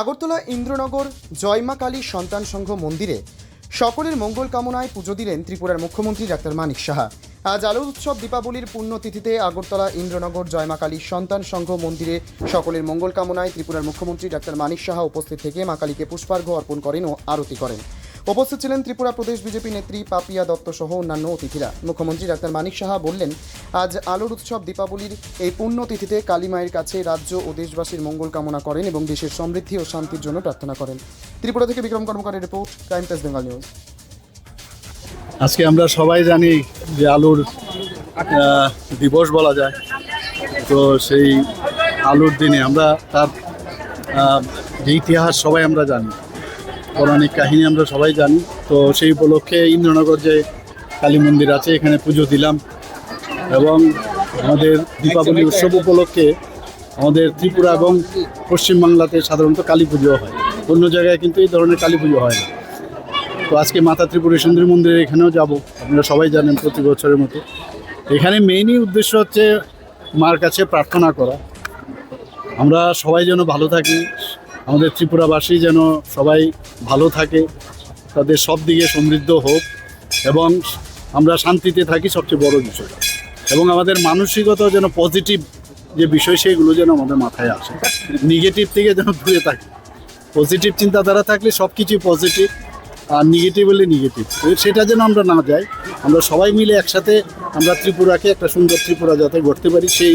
আগরতলা ইন্দ্রনগর জয়মা কালী সন্তান সংঘ মন্দিরে সকলের মঙ্গল কামনায় পুজো দিলেন ত্রিপুরার মুখ্যমন্ত্রী ডাক্তার মানিক সাহা। আজ আলো উৎসব দীপাবলির পুণ্যতিথিতে আগরতলা ইন্দ্রনগর জয়মা কালী সন্তান সংঘ মন্দিরে সকলের মঙ্গল কামনায় ত্রিপুরার মুখ্যমন্ত্রী ডাক্তার মানিক সাহা উপস্থিত থেকে মা কালীকে পুষ্পার্ঘ্য অর্পণ করেন ও আরতি করেন। উপস্থিত ছিলেন ত্রিপুরা প্রদেশ বিজেপি নেত্রী পাপিয়া দত্ত সহ অন্যান্য অতিথিরা। মুখ্যমন্ত্রী ডাক্তার মানিক সাহা বললেন, আজ আলোর উৎসব দীপাবলির এই পুণ্যতিথিতে কালী মায়ের কাছে রাজ্য ও দেশবাসীর মঙ্গল কামনা করেন এবং দেশের সমৃদ্ধি ও শান্তির জন্য প্রার্থনা করেন। ত্রিপুরা থেকে Bikram কর্মকারের report, crime press Bengal news. আজকে আমরা সবাই জানি যে আলুর দিবস বলা যায়। তো সেই আলুর দিনে আমরা তার ইতিহাস সবাই আমরা জানি। পৌরাণিক কাহিনী আমরা সবাই জানি। তো সেই উপলক্ষে ইন্দ্রনগর যে কালী মন্দির আছে, এখানে পুজো দিলাম। এবং আমাদের দীপাবলি উৎসব উপলক্ষে আমাদের ত্রিপুরা এবং পশ্চিমবাংলাতে সাধারণত কালী পুজো হয়। অন্য জায়গায় কিন্তু এই ধরনের কালী পুজো হয় না। তো আজকে মাতা ত্রিপুরা সুন্দরী মন্দিরে এখানেও যাব। আপনারা সবাই জানেন প্রতি বছরের মতো। এখানে মেইনই উদ্দেশ্য হচ্ছে মার কাছে প্রার্থনা করা। আমরা সবাই যেন ভালো থাকি আমাদের ত্রিপুরাবাসী যেন সবাই ভালো থাকে, তাদের সব দিকে সমৃদ্ধ হোক এবং আমরা শান্তিতে থাকি সবচেয়ে বড় বিষয় এবং আমাদের মানসিকতা যেন পজিটিভ যে বিষয় সেইগুলো যেন আমাদের মাথায় আসে। নেগেটিভ থেকে যেন দূরে থাকি। পজিটিভ চিন্তাধারা থাকলে সব কিছুই পজিটিভ আর নেগেটিভ হলে নেগেটিভ সেটা যেন আমরা না যাই, আমরা সবাই মিলে একসাথে আমরা ত্রিপুরাকে একটা সুন্দর ত্রিপুরা যাতে গড়তে পারি, সেই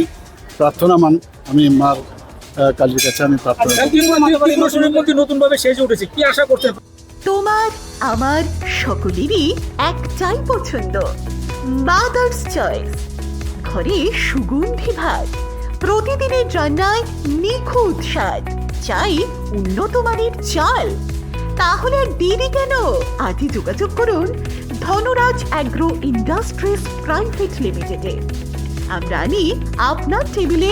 প্রার্থনা মান আমি মার কালীর কাছে আমি প্রার্থনা করি। নতুন ভাবে সেজে উঠেছে। কি আশা করছেন? তোমার আমার সকলেরই একটাই পছন্দ। মাদার্স চয়েস ঘরে সুগন্ধি ভাত। প্রতিদিনের রান্নায় নিখুঁত স্বাদ। চাই উন্নত মানের চাল। তাহলে আর দেরি কেন? আজই যোগাযোগ করুন ধনরাজ অ্যাগ্রো ইন্ডাস্ট্রিজ প্রাইভেট লিমিটেডে। আমরা আনি আপনার টেবিলে